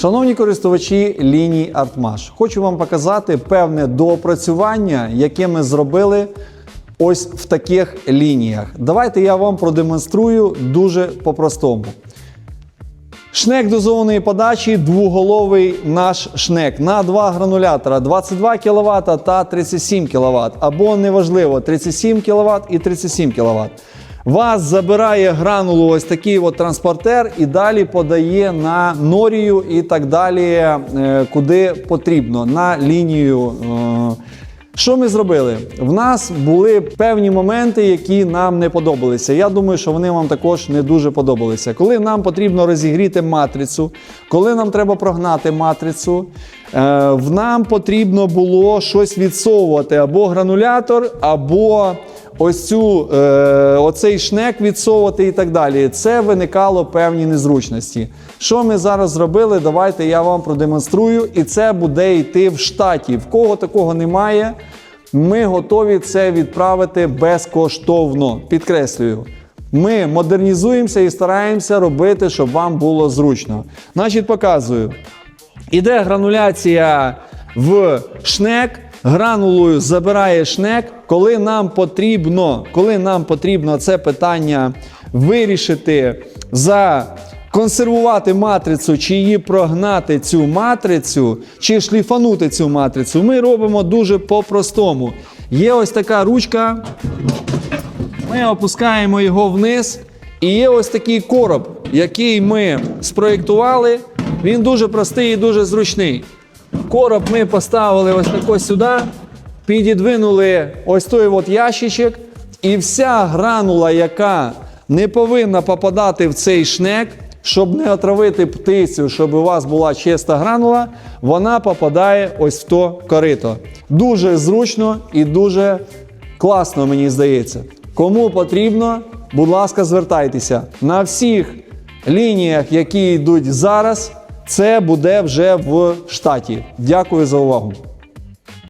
Шановні користувачі ліній Artmash, хочу вам показати певне доопрацювання, яке ми зробили ось в таких лініях. Давайте я вам продемонструю дуже по-простому. Шнек дозованої подачі двуголовий наш шнек на два гранулятора 22 кВт та 37 кВт. Або неважливо 37 кВт і 37 кВт. Вас забирає гранулу ось такий от транспортер і далі подає на норію і так далі, е, куди потрібно, на лінію. е, що ми зробили? В нас були певні моменти, які нам не подобалися. Я думаю, що вони вам також не дуже подобалися. Коли нам потрібно розігріти матрицю, коли нам треба прогнати матрицю, е, в нам потрібно було щось відсовувати або гранулятор, або ось цю, е, оцей шнек відсовувати і так далі. Це виникало певні незручності. Що ми зараз зробили? Давайте я вам продемонструю, і це буде йти в штаті. В кого такого немає, ми готові це відправити безкоштовно. Підкреслюю. Ми модернізуємося і стараємося робити, щоб вам було зручно. Значить, показую. Іде грануляція в шнек, гранулою забирає шнек. Коли нам потрібно, коли нам потрібно це питання вирішити за консервувати матрицю, чи її прогнати цю матрицю, чи шліфанути цю матрицю, ми робимо дуже по-простому. Є ось така ручка. Ми опускаємо його вниз. І є ось такий короб, який ми спроєктували. Він дуже простий і дуже зручний. Короб ми поставили ось тако сюди, підідвинули ось той от ящичок, і вся гранула, яка не повинна попадати в цей шнек, щоб не отравити птицю, щоб у вас була чиста гранула, вона попадає ось в то корито. Дуже зручно і дуже класно, мені здається. Кому потрібно, будь ласка, звертайтеся. На всіх лініях, які йдуть зараз, це буде вже в штаті. Дякую за увагу.